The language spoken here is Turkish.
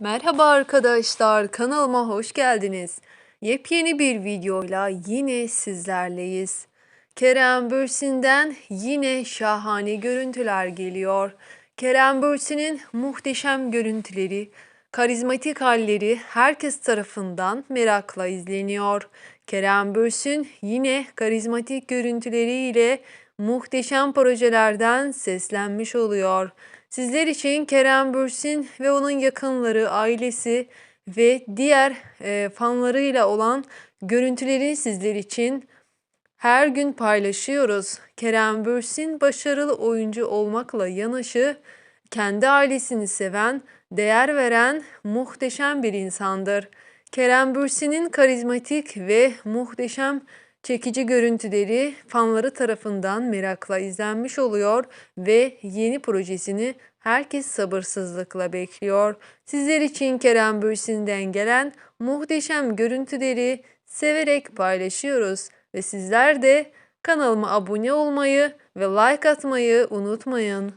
Merhaba arkadaşlar, kanalıma hoş geldiniz. Yepyeni bir videoyla yine sizlerleyiz. Kerem Bürsin'den yine şahane görüntüler geliyor. Kerem Bürsin'in muhteşem görüntüleri, karizmatik halleri herkes tarafından merakla izleniyor. Kerem Bürsin yine karizmatik görüntüleriyle muhteşem projelerden seslenmiş oluyor. Sizler için Kerem Bürsin ve onun yakınları, ailesi ve diğer e, fanlarıyla olan görüntüleri sizler için her gün paylaşıyoruz. Kerem Bürsin başarılı oyuncu olmakla yanaşı kendi ailesini seven, değer veren muhteşem bir insandır. Kerem Bürsin'in karizmatik ve muhteşem çekici görüntüleri fanları tarafından merakla izlenmiş oluyor ve yeni projesini herkes sabırsızlıkla bekliyor. Sizler için Kerem Bürsin'den gelen muhteşem görüntüleri severek paylaşıyoruz ve sizler de kanalıma abone olmayı ve like atmayı unutmayın.